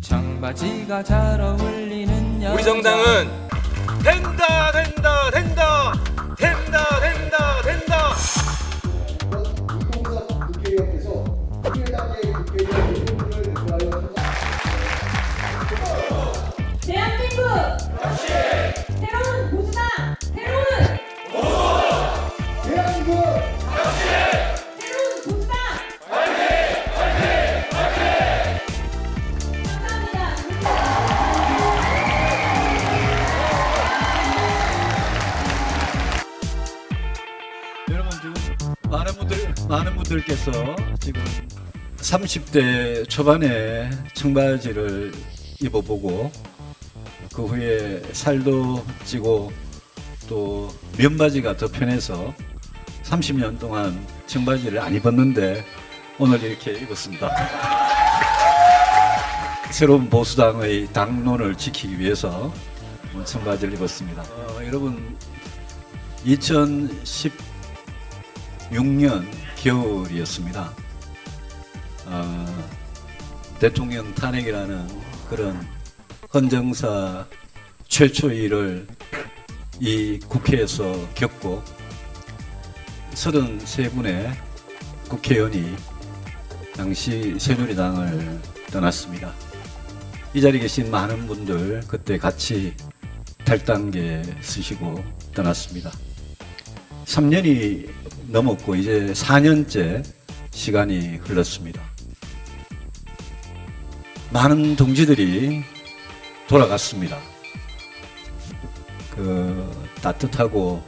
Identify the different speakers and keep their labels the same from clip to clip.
Speaker 1: 청바지가 잘 어울리는
Speaker 2: 우리 정당은 된다 된다 된다 된다 된다
Speaker 3: 많은 분들께서 지금 30대 초반에 청바지를 입어보고 그 후에 살도 찌고 또 면바지가 더 편해서 30년 동안 청바지를 안 입었는데 오늘 이렇게 입었습니다. 새로운 보수당의 당론을 지키기 위해서 청바지를 입었습니다. 어, 여러분 2010 6년 겨울이었습니다. 어, 대통령 탄핵이라는 그런 헌정사 최초의 일을 이 국회에서 겪고 33분의 국회의원이 당시 새누리당을 떠났습니다. 이 자리에 계신 많은 분들 그때 같이 탈당계 쓰시고 떠났습니다. 3년이 넘었고 이제 4년째 시간이 흘렀습니다. 많은 동지들이 돌아갔습니다. 그 따뜻하고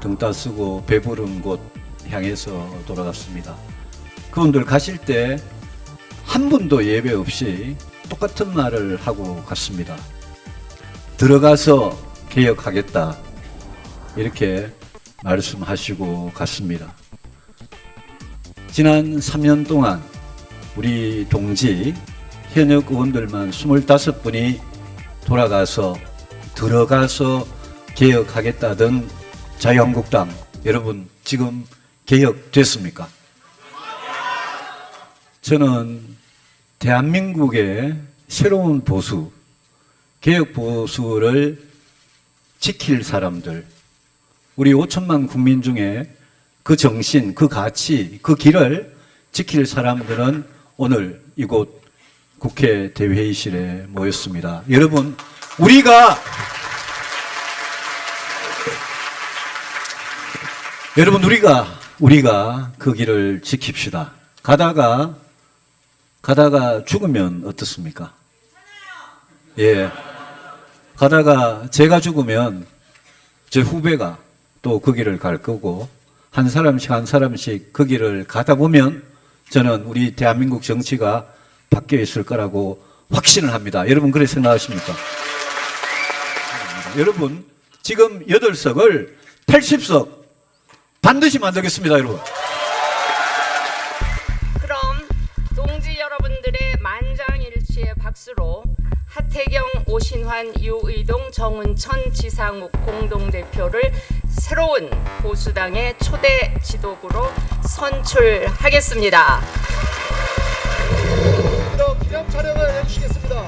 Speaker 3: 등 따쓰고 배부른 곳 향해서 돌아갔습니다. 그분들 가실 때 한 분도 예배 없이 똑같은 말을 하고 갔습니다. 들어가서 개혁하겠다. 이렇게 말씀하시고 갔습니다. 지난 3년 동안 우리 동지 현역 의원들만 25분이 돌아가서 들어가서 개혁하겠다던 자유한국당 여러분 지금 개혁됐습니까? 저는 대한민국의 새로운 보수, 개혁 보수를 지킬 사람들, 우리 5천만 국민 중에 그 정신, 그 가치, 그 길을 지킬 사람들은 오늘 이곳 국회 대회의실에 모였습니다. 여러분, 우리가 여러분 우리가 우리가 그 길을 지킵시다. 가다가 가다가 죽으면 어떻습니까? 예. 가다가 제가 죽으면 제 후배가 또 그 길을 갈 거고 한 사람씩 한 사람씩 그 길을 가다 보면 저는 우리 대한민국 정치가 바뀌어 있을 거라고 확신을 합니다. 여러분 그렇게 생각하십니까? 여러분 지금 8석을 80석 반드시 만들겠습니다, 여러분.
Speaker 4: 그럼 동지 여러분들의 만장일치의 박수로 하태경, 오신환, 유의동, 정은천, 지상욱 공동대표를 새로운 보수당의 초대 지도부로 선출하겠습니다.
Speaker 5: 기념 촬영을 해주시겠습니다.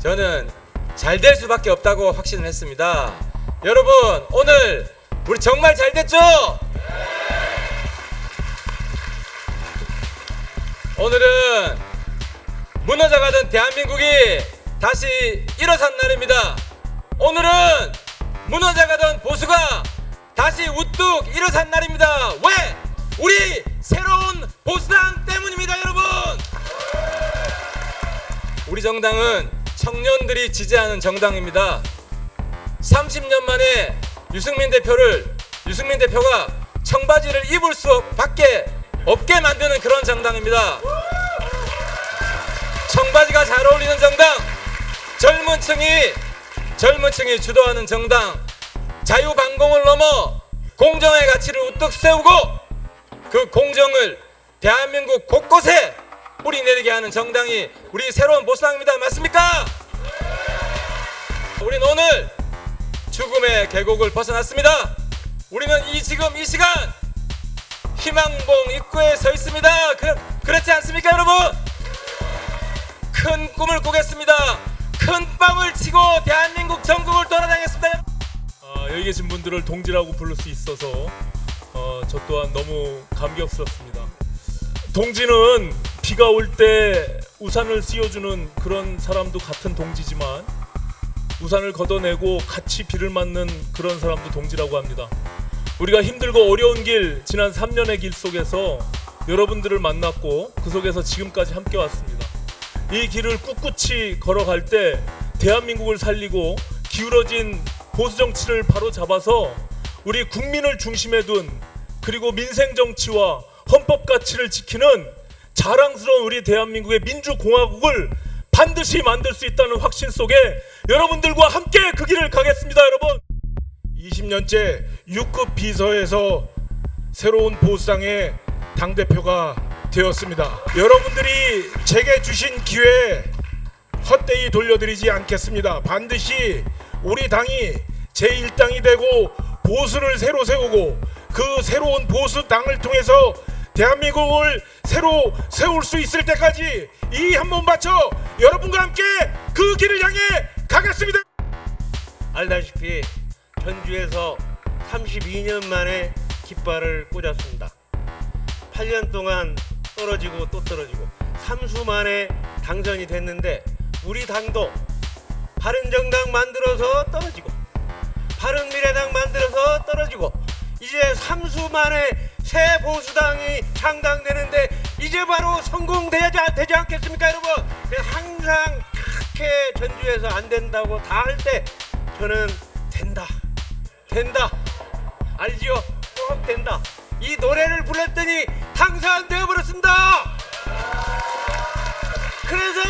Speaker 2: 저는 잘 될 수밖에 없다고 확신을 했습니다. 여러분 오늘 우리 정말 잘 됐죠? 오늘은 무너져가던 대한민국이 다시 일어선 날입니다. 오늘은 무너져가던 보수가 다시 우뚝 일어선 날입니다. 왜? 우리 새로운 보수당 때문입니다, 여러분. 우리 정당은 청년들이 지지하는 정당입니다. 30년 만에 유승민 대표를 유승민 대표가 청바지를 입을 수 밖에 없게 만드는 그런 정당입니다. 청바지가 잘 어울리는 정당, 젊은 층이 젊은 층이 주도하는 정당, 자유반공을 넘어 공정의 가치를 우뚝 세우고 그 공정을 대한민국 곳곳에 뿌리 내리게 하는 정당이 우리 새로운 보수당입니다. 맞습니까? 우린 오늘 죽음의 계곡을 벗어났습니다. 우리는 이 지금 이 시간 희망봉 입구에 서 있습니다. 그, 그렇지 않습니까, 여러분? 큰 꿈을 꾸겠습니다. 큰 빵을 치고 대한민국 전국을 돌아다니겠습니다.
Speaker 6: 아, 여기 계신 분들을 동지라고 부를 수 있어서 어, 저 또한 너무 감격스럽습니다. 동지는 비가 올 때 우산을 씌워주는 그런 사람도 같은 동지지만 우산을 걷어내고 같이 비를 맞는 그런 사람도 동지라고 합니다. 우리가 힘들고 어려운 길 지난 3년의 길 속에서 여러분들을 만났고 그 속에서 지금까지 함께 왔습니다. 이 길을 꿋꿋이 걸어갈 때 대한민국을 살리고 기울어진 보수 정치를 바로 잡아서 우리 국민을 중심에 둔 그리고 민생 정치와 헌법 가치를 지키는 자랑스러운 우리 대한민국의 민주공화국을 반드시 만들 수 있다는 확신 속에 여러분들과 함께 그 길을 가겠습니다, 여러분. 20년째 6급 비서에서 새로운 보수당의 당대표가 되었습니다. 여러분들이 제게 주신 기회 헛되이 돌려드리지 않겠습니다. 반드시 우리 당이 제1당이 되고 보수를 새로 세우고 그 새로운 보수 당을 통해서 대한민국을 새로 세울 수 있을 때까지 이한몸 바쳐 여러분과 함께 그 길을 향해 가겠습니다.
Speaker 7: 알다시피 전주에서 32년 만에 깃발을 꽂았습니다. 8년 동안 떨어지고 또 떨어지고 삼수 만에 당선이 됐는데 우리 당도 바른정당 만들어서 떨어지고 바른미래당 만들어서 떨어지고 이제 삼수 만에 새 보수당이 창당되는데 이제 바로 성공되지 않- 되지 않겠습니까 여러분? 항상 그렇게 전주에서 안 된다고 다 할 때 저는 된다 된다 알지요? 꼭 된다. 이 노래를 불렀더니 당선되어 버렸습니다. 그래서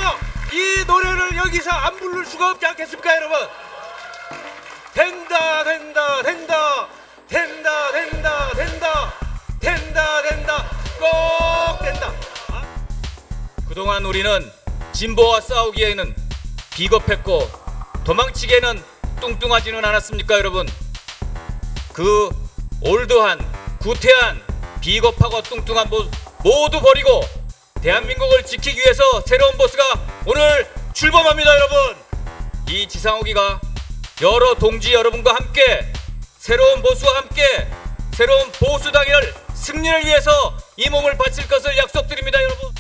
Speaker 7: 이 노래를 여기서 안 부를 수가 없지 않겠습니까 여러분? 된다 된다 된다. 된다 된다 된다. 된다 된다. 꼭 된다.
Speaker 2: 그동안 우리는 진보와 싸우기에는 비겁했고 도망치기에는 뚱뚱하지는 않았습니까 여러분 그 올드한 구태한 비겁하고 뚱뚱한 모, 모두 버리고 대한민국을 지키기 위해서 새로운 보스가 오늘 출범합니다 여러분! 이 지상호기가 여러 동지 여러분과 함께 새로운 보수와 함께 새로운 보수당을 승리를 위해서 이 몸을 바칠 것을 약속드립니다 여러분